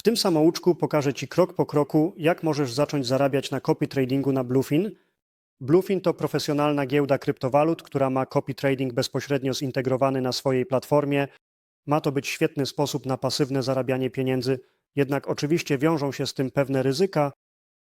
W tym samouczku pokażę Ci krok po kroku, jak możesz zacząć zarabiać na copy tradingu na Bluefin. Bluefin to profesjonalna giełda kryptowalut, która ma copy trading bezpośrednio zintegrowany na swojej platformie. Ma to być świetny sposób na pasywne zarabianie pieniędzy, jednak oczywiście wiążą się z tym pewne ryzyka.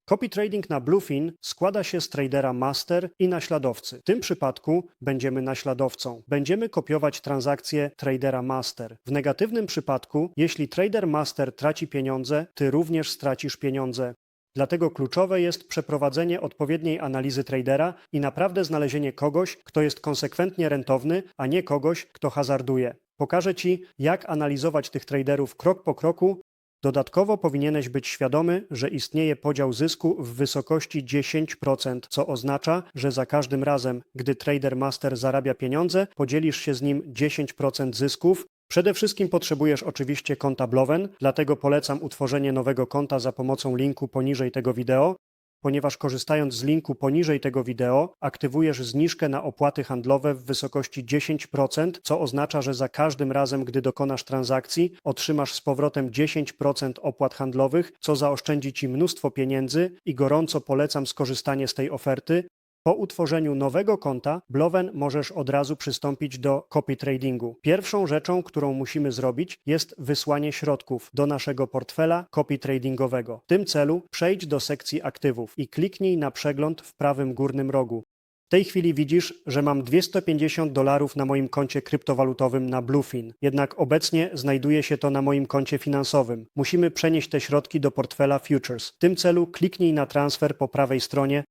Copy trading na Bluefin składa się z tradera master i naśladowcy. W tym przypadku będziemy naśladowcą. Będziemy kopiować transakcje tradera master. W negatywnym przypadku, jeśli trader master traci pieniądze, ty również stracisz pieniądze. Dlatego kluczowe jest przeprowadzenie odpowiedniej analizy tradera i naprawdę znalezienie kogoś, kto jest konsekwentnie rentowny, a nie kogoś, kto hazarduje. Pokażę Ci, jak analizować tych traderów krok po kroku. Dodatkowo powinieneś być świadomy, że istnieje podział zysku w wysokości 10%, co oznacza, że za każdym razem, gdy trader master zarabia pieniądze, podzielisz się z nim 10% zysków, Przede wszystkim potrzebujesz oczywiście konta Blowen, dlatego polecam utworzenie nowego konta za pomocą linku poniżej tego wideo, ponieważ korzystając z linku poniżej tego wideo aktywujesz zniżkę na opłaty handlowe w wysokości 10%, co oznacza, że za każdym razem, gdy dokonasz transakcji, otrzymasz z powrotem 10% opłat handlowych, co zaoszczędzi Ci mnóstwo pieniędzy i gorąco polecam skorzystanie z tej oferty, po utworzeniu nowego konta Blowen możesz od razu przystąpić do copy tradingu. Pierwszą rzeczą, którą musimy zrobić jest wysłanie środków do naszego portfela copy tradingowego. W tym celu przejdź do sekcji aktywów i kliknij na przegląd w prawym górnym rogu. W tej chwili widzisz, że mam 250 dolarów na moim koncie kryptowalutowym na Bluefin, jednak obecnie znajduje się to na moim koncie finansowym. Musimy przenieść te środki do portfela Futures. W tym celu kliknij na transfer po prawej stronie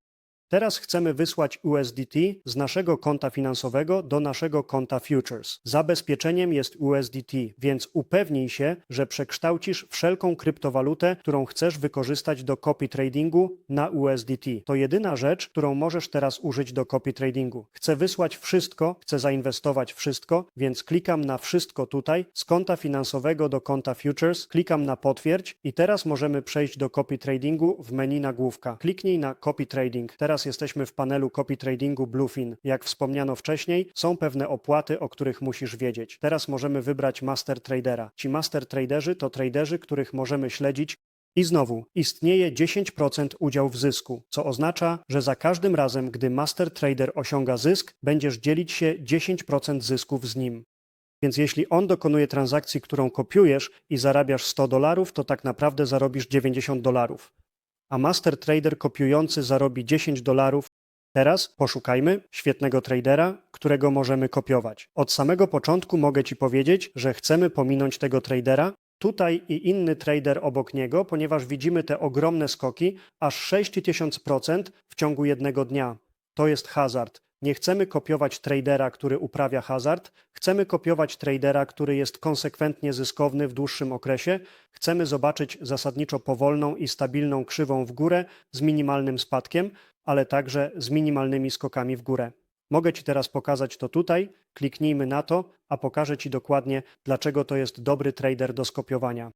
Teraz chcemy wysłać USDT z naszego konta finansowego do naszego konta Futures. Zabezpieczeniem jest USDT, więc upewnij się, że przekształcisz wszelką kryptowalutę, którą chcesz wykorzystać do copy tradingu na USDT. To jedyna rzecz, którą możesz teraz użyć do copy tradingu. Chcę wysłać wszystko, chcę zainwestować wszystko, więc klikam na wszystko tutaj, z konta finansowego do konta Futures, klikam na potwierdź i teraz możemy przejść do copy tradingu w menu nagłówka. Kliknij na copy trading. Teraz jesteśmy w panelu copy tradingu Bluefin. Jak wspomniano wcześniej, są pewne opłaty, o których musisz wiedzieć. Teraz możemy wybrać Master Tradera. Ci Master Traderzy to traderzy, których możemy śledzić i znowu, istnieje 10% udział w zysku, co oznacza, że za każdym razem, gdy Master Trader osiąga zysk, będziesz dzielić się 10% zysków z nim. Więc jeśli on dokonuje transakcji, którą kopiujesz i zarabiasz 100 dolarów, to tak naprawdę zarobisz 90 dolarów a master trader kopiujący zarobi 10 dolarów. Teraz poszukajmy świetnego tradera, którego możemy kopiować. Od samego początku mogę Ci powiedzieć, że chcemy pominąć tego tradera, tutaj i inny trader obok niego, ponieważ widzimy te ogromne skoki, aż 6000% w ciągu jednego dnia. To jest hazard. Nie chcemy kopiować tradera, który uprawia hazard, chcemy kopiować tradera, który jest konsekwentnie zyskowny w dłuższym okresie. Chcemy zobaczyć zasadniczo powolną i stabilną krzywą w górę z minimalnym spadkiem, ale także z minimalnymi skokami w górę. Mogę Ci teraz pokazać to tutaj, kliknijmy na to, a pokażę Ci dokładnie, dlaczego to jest dobry trader do skopiowania.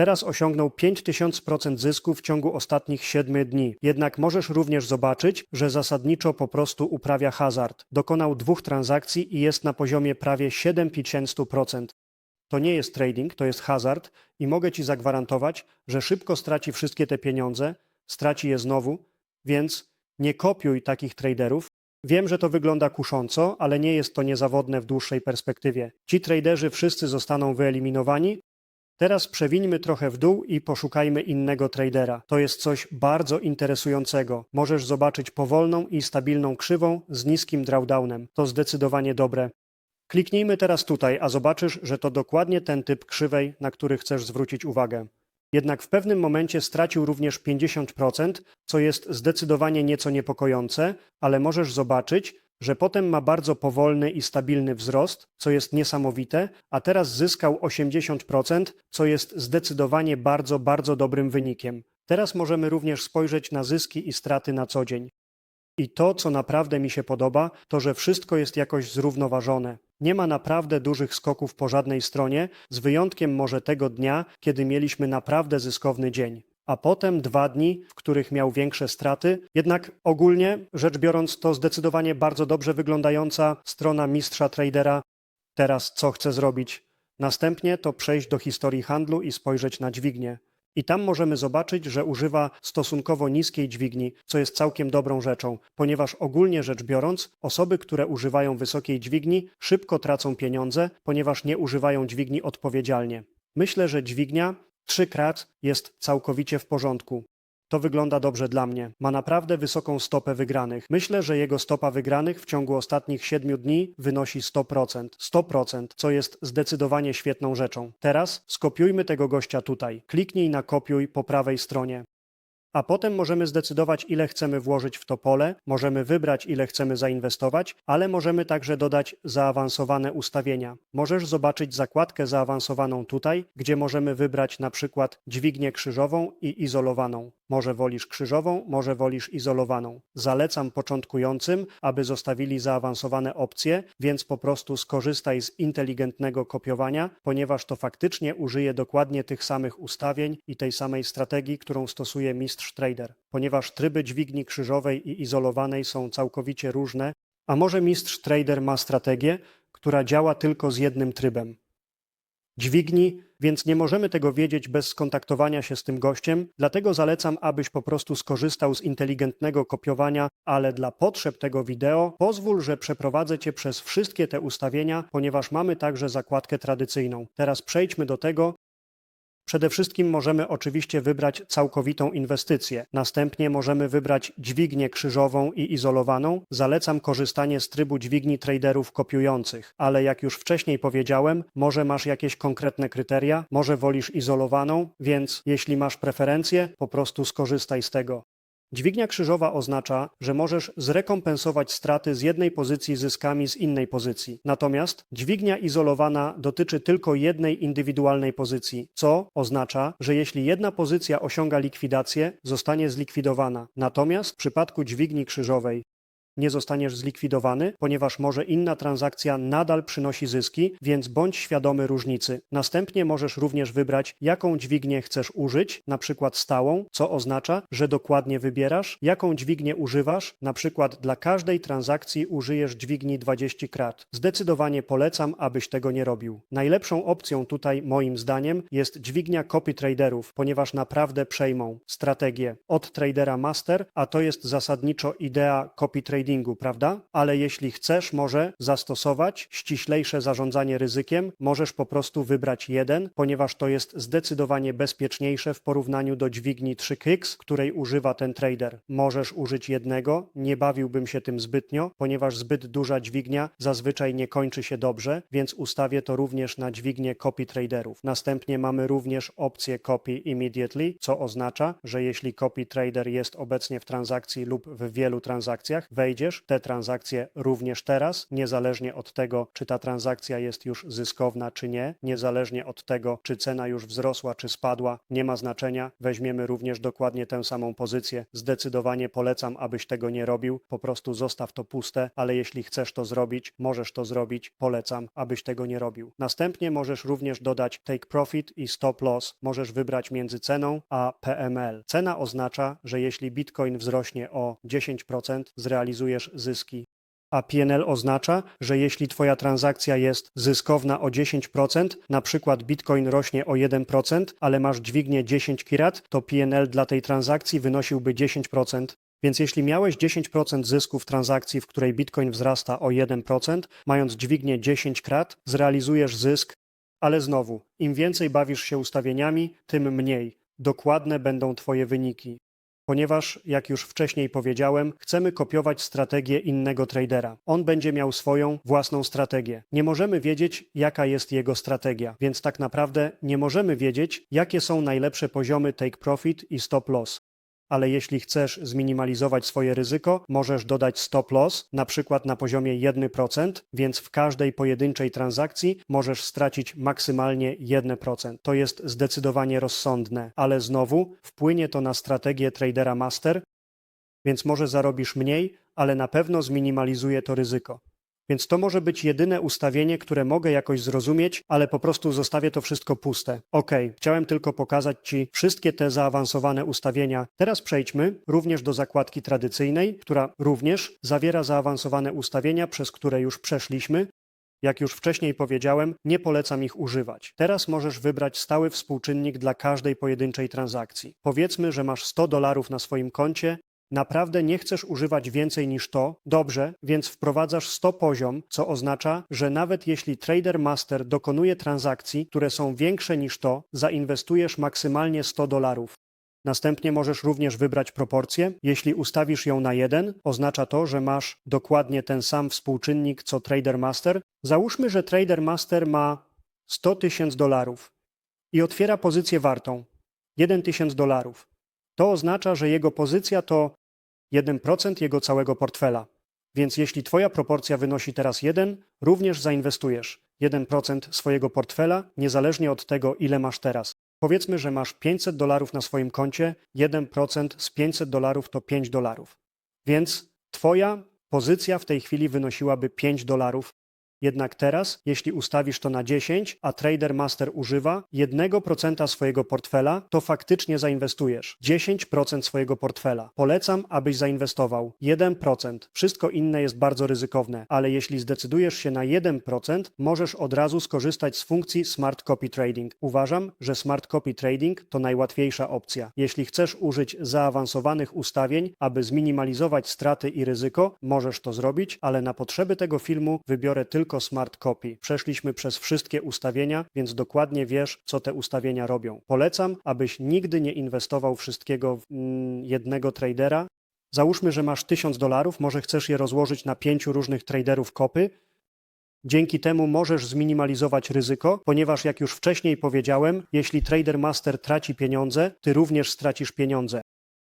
Teraz osiągnął 5000% zysku w ciągu ostatnich 7 dni. Jednak możesz również zobaczyć, że zasadniczo po prostu uprawia hazard. Dokonał dwóch transakcji i jest na poziomie prawie 7000%. To nie jest trading, to jest hazard i mogę Ci zagwarantować, że szybko straci wszystkie te pieniądze, straci je znowu, więc nie kopiuj takich traderów. Wiem, że to wygląda kusząco, ale nie jest to niezawodne w dłuższej perspektywie. Ci traderzy wszyscy zostaną wyeliminowani, Teraz przewińmy trochę w dół i poszukajmy innego tradera. To jest coś bardzo interesującego. Możesz zobaczyć powolną i stabilną krzywą z niskim drawdownem. To zdecydowanie dobre. Kliknijmy teraz tutaj, a zobaczysz, że to dokładnie ten typ krzywej, na który chcesz zwrócić uwagę. Jednak w pewnym momencie stracił również 50%, co jest zdecydowanie nieco niepokojące, ale możesz zobaczyć, że potem ma bardzo powolny i stabilny wzrost, co jest niesamowite, a teraz zyskał 80%, co jest zdecydowanie bardzo, bardzo dobrym wynikiem. Teraz możemy również spojrzeć na zyski i straty na co dzień. I to, co naprawdę mi się podoba, to że wszystko jest jakoś zrównoważone. Nie ma naprawdę dużych skoków po żadnej stronie, z wyjątkiem może tego dnia, kiedy mieliśmy naprawdę zyskowny dzień a potem dwa dni, w których miał większe straty. Jednak ogólnie rzecz biorąc, to zdecydowanie bardzo dobrze wyglądająca strona mistrza tradera. Teraz co chce zrobić? Następnie to przejść do historii handlu i spojrzeć na dźwignię. I tam możemy zobaczyć, że używa stosunkowo niskiej dźwigni, co jest całkiem dobrą rzeczą, ponieważ ogólnie rzecz biorąc, osoby, które używają wysokiej dźwigni, szybko tracą pieniądze, ponieważ nie używają dźwigni odpowiedzialnie. Myślę, że dźwignia 3 krat jest całkowicie w porządku. To wygląda dobrze dla mnie. Ma naprawdę wysoką stopę wygranych. Myślę, że jego stopa wygranych w ciągu ostatnich 7 dni wynosi 100%. 100%, co jest zdecydowanie świetną rzeczą. Teraz skopiujmy tego gościa tutaj. Kliknij na kopiuj po prawej stronie. A potem możemy zdecydować, ile chcemy włożyć w to pole, możemy wybrać, ile chcemy zainwestować, ale możemy także dodać zaawansowane ustawienia. Możesz zobaczyć zakładkę zaawansowaną tutaj, gdzie możemy wybrać na przykład dźwignię krzyżową i izolowaną. Może wolisz krzyżową, może wolisz izolowaną. Zalecam początkującym, aby zostawili zaawansowane opcje, więc po prostu skorzystaj z inteligentnego kopiowania, ponieważ to faktycznie użyje dokładnie tych samych ustawień i tej samej strategii, którą stosuje mistrz trader. Ponieważ tryby dźwigni krzyżowej i izolowanej są całkowicie różne, a może mistrz trader ma strategię, która działa tylko z jednym trybem dźwigni, więc nie możemy tego wiedzieć bez skontaktowania się z tym gościem, dlatego zalecam, abyś po prostu skorzystał z inteligentnego kopiowania, ale dla potrzeb tego wideo pozwól, że przeprowadzę Cię przez wszystkie te ustawienia, ponieważ mamy także zakładkę tradycyjną. Teraz przejdźmy do tego, Przede wszystkim możemy oczywiście wybrać całkowitą inwestycję. Następnie możemy wybrać dźwignię krzyżową i izolowaną. Zalecam korzystanie z trybu dźwigni traderów kopiujących, ale jak już wcześniej powiedziałem, może masz jakieś konkretne kryteria, może wolisz izolowaną, więc jeśli masz preferencje, po prostu skorzystaj z tego. Dźwignia krzyżowa oznacza, że możesz zrekompensować straty z jednej pozycji zyskami z innej pozycji. Natomiast dźwignia izolowana dotyczy tylko jednej indywidualnej pozycji, co oznacza, że jeśli jedna pozycja osiąga likwidację, zostanie zlikwidowana. Natomiast w przypadku dźwigni krzyżowej nie zostaniesz zlikwidowany, ponieważ może inna transakcja nadal przynosi zyski, więc bądź świadomy różnicy. Następnie możesz również wybrać, jaką dźwignię chcesz użyć, na przykład stałą, co oznacza, że dokładnie wybierasz, jaką dźwignię używasz, na przykład dla każdej transakcji użyjesz dźwigni 20 krat. Zdecydowanie polecam, abyś tego nie robił. Najlepszą opcją tutaj, moim zdaniem, jest dźwignia copy traderów, ponieważ naprawdę przejmą strategię od tradera master, a to jest zasadniczo idea copy tradingu, prawda? Ale jeśli chcesz może zastosować ściślejsze zarządzanie ryzykiem, możesz po prostu wybrać jeden, ponieważ to jest zdecydowanie bezpieczniejsze w porównaniu do dźwigni 3 Kicks, której używa ten trader. Możesz użyć jednego, nie bawiłbym się tym zbytnio, ponieważ zbyt duża dźwignia zazwyczaj nie kończy się dobrze, więc ustawię to również na dźwignię copy traderów. Następnie mamy również opcję copy immediately, co oznacza, że jeśli copy trader jest obecnie w transakcji lub w wielu transakcjach, wejdziesz te transakcje również teraz, niezależnie od tego, czy ta transakcja jest już zyskowna, czy nie, niezależnie od tego, czy cena już wzrosła, czy spadła, nie ma znaczenia. Weźmiemy również dokładnie tę samą pozycję. Zdecydowanie polecam, abyś tego nie robił. Po prostu zostaw to puste, ale jeśli chcesz to zrobić, możesz to zrobić. Polecam, abyś tego nie robił. Następnie możesz również dodać take profit i stop loss. Możesz wybrać między ceną a PML. Cena oznacza, że jeśli Bitcoin wzrośnie o 10%, zrealizujesz zyski. A PNL oznacza, że jeśli Twoja transakcja jest zyskowna o 10%, na przykład Bitcoin rośnie o 1%, ale masz dźwignię 10 kirat, to PNL dla tej transakcji wynosiłby 10%. Więc jeśli miałeś 10% zysku w transakcji, w której Bitcoin wzrasta o 1%, mając dźwignię 10 krat, zrealizujesz zysk, ale znowu, im więcej bawisz się ustawieniami, tym mniej. Dokładne będą Twoje wyniki ponieważ, jak już wcześniej powiedziałem, chcemy kopiować strategię innego tradera. On będzie miał swoją własną strategię. Nie możemy wiedzieć, jaka jest jego strategia, więc tak naprawdę nie możemy wiedzieć, jakie są najlepsze poziomy take profit i stop loss ale jeśli chcesz zminimalizować swoje ryzyko, możesz dodać stop loss, na przykład na poziomie 1%, więc w każdej pojedynczej transakcji możesz stracić maksymalnie 1%. To jest zdecydowanie rozsądne, ale znowu wpłynie to na strategię tradera master, więc może zarobisz mniej, ale na pewno zminimalizuje to ryzyko. Więc to może być jedyne ustawienie, które mogę jakoś zrozumieć, ale po prostu zostawię to wszystko puste. Ok, chciałem tylko pokazać Ci wszystkie te zaawansowane ustawienia. Teraz przejdźmy również do zakładki tradycyjnej, która również zawiera zaawansowane ustawienia, przez które już przeszliśmy. Jak już wcześniej powiedziałem, nie polecam ich używać. Teraz możesz wybrać stały współczynnik dla każdej pojedynczej transakcji. Powiedzmy, że masz 100 dolarów na swoim koncie Naprawdę nie chcesz używać więcej niż to? Dobrze, więc wprowadzasz 100 poziom, co oznacza, że nawet jeśli Trader Master dokonuje transakcji, które są większe niż to, zainwestujesz maksymalnie 100 dolarów. Następnie możesz również wybrać proporcję. Jeśli ustawisz ją na 1, oznacza to, że masz dokładnie ten sam współczynnik co Trader Master. Załóżmy, że Trader Master ma 100 tysięcy dolarów i otwiera pozycję wartą 1 tysiąc dolarów. To oznacza, że jego pozycja to 1% jego całego portfela. Więc jeśli Twoja proporcja wynosi teraz 1, również zainwestujesz 1% swojego portfela, niezależnie od tego, ile masz teraz. Powiedzmy, że masz 500 dolarów na swoim koncie, 1% z 500 dolarów to 5 dolarów. Więc Twoja pozycja w tej chwili wynosiłaby 5 dolarów. Jednak teraz, jeśli ustawisz to na 10, a Trader Master używa 1% swojego portfela, to faktycznie zainwestujesz 10% swojego portfela. Polecam, abyś zainwestował 1%. Wszystko inne jest bardzo ryzykowne, ale jeśli zdecydujesz się na 1%, możesz od razu skorzystać z funkcji Smart Copy Trading. Uważam, że Smart Copy Trading to najłatwiejsza opcja. Jeśli chcesz użyć zaawansowanych ustawień, aby zminimalizować straty i ryzyko, możesz to zrobić, ale na potrzeby tego filmu wybiorę tylko Smart Copy. Przeszliśmy przez wszystkie ustawienia, więc dokładnie wiesz, co te ustawienia robią. Polecam, abyś nigdy nie inwestował wszystkiego w mm, jednego tradera. Załóżmy, że masz 1000 dolarów, może chcesz je rozłożyć na pięciu różnych traderów kopy. Dzięki temu możesz zminimalizować ryzyko, ponieważ jak już wcześniej powiedziałem, jeśli Trader Master traci pieniądze, ty również stracisz pieniądze.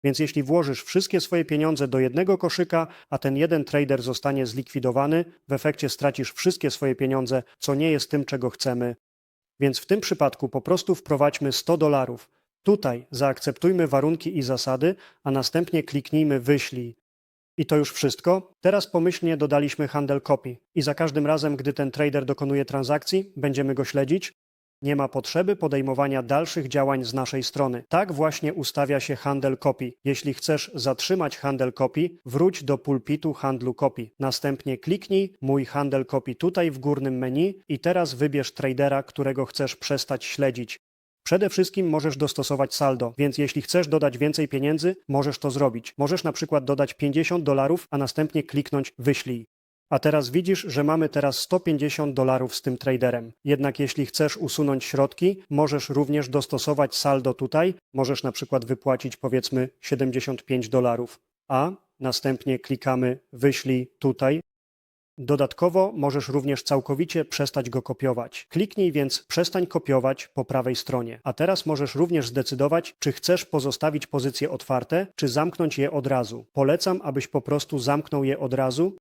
Więc jeśli włożysz wszystkie swoje pieniądze do jednego koszyka, a ten jeden trader zostanie zlikwidowany, w efekcie stracisz wszystkie swoje pieniądze, co nie jest tym, czego chcemy. Więc w tym przypadku po prostu wprowadźmy 100 dolarów. Tutaj zaakceptujmy warunki i zasady, a następnie kliknijmy wyślij. I to już wszystko. Teraz pomyślnie dodaliśmy handel kopii i za każdym razem, gdy ten trader dokonuje transakcji, będziemy go śledzić, nie ma potrzeby podejmowania dalszych działań z naszej strony. Tak właśnie ustawia się handel kopii. Jeśli chcesz zatrzymać handel kopii, wróć do pulpitu handlu kopii. Następnie kliknij Mój handel kopii tutaj w górnym menu i teraz wybierz tradera, którego chcesz przestać śledzić. Przede wszystkim możesz dostosować saldo, więc jeśli chcesz dodać więcej pieniędzy, możesz to zrobić. Możesz na przykład dodać 50 dolarów, a następnie kliknąć wyślij. A teraz widzisz, że mamy teraz 150 dolarów z tym traderem. Jednak jeśli chcesz usunąć środki, możesz również dostosować saldo tutaj. Możesz na przykład wypłacić powiedzmy 75 dolarów. A następnie klikamy wyślij tutaj. Dodatkowo możesz również całkowicie przestać go kopiować. Kliknij więc przestań kopiować po prawej stronie. A teraz możesz również zdecydować, czy chcesz pozostawić pozycje otwarte, czy zamknąć je od razu. Polecam, abyś po prostu zamknął je od razu,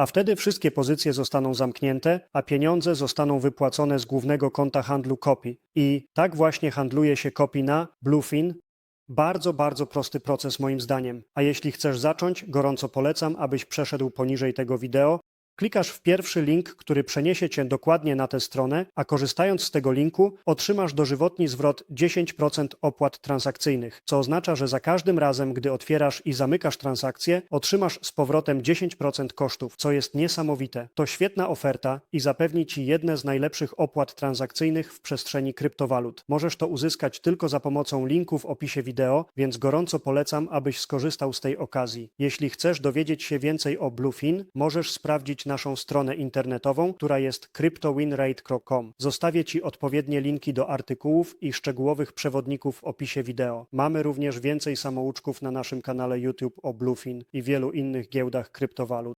a wtedy wszystkie pozycje zostaną zamknięte, a pieniądze zostaną wypłacone z głównego konta handlu kopii. I tak właśnie handluje się kopii na Bluefin. Bardzo, bardzo prosty proces moim zdaniem. A jeśli chcesz zacząć, gorąco polecam, abyś przeszedł poniżej tego wideo Klikasz w pierwszy link, który przeniesie cię dokładnie na tę stronę, a korzystając z tego linku otrzymasz dożywotni zwrot 10% opłat transakcyjnych, co oznacza, że za każdym razem, gdy otwierasz i zamykasz transakcję, otrzymasz z powrotem 10% kosztów, co jest niesamowite. To świetna oferta i zapewni ci jedne z najlepszych opłat transakcyjnych w przestrzeni kryptowalut. Możesz to uzyskać tylko za pomocą linku w opisie wideo, więc gorąco polecam, abyś skorzystał z tej okazji. Jeśli chcesz dowiedzieć się więcej o Bluefin, możesz sprawdzić naszą stronę internetową, która jest cryptowinrate.com. Zostawię Ci odpowiednie linki do artykułów i szczegółowych przewodników w opisie wideo. Mamy również więcej samouczków na naszym kanale YouTube o Bluefin i wielu innych giełdach kryptowalut.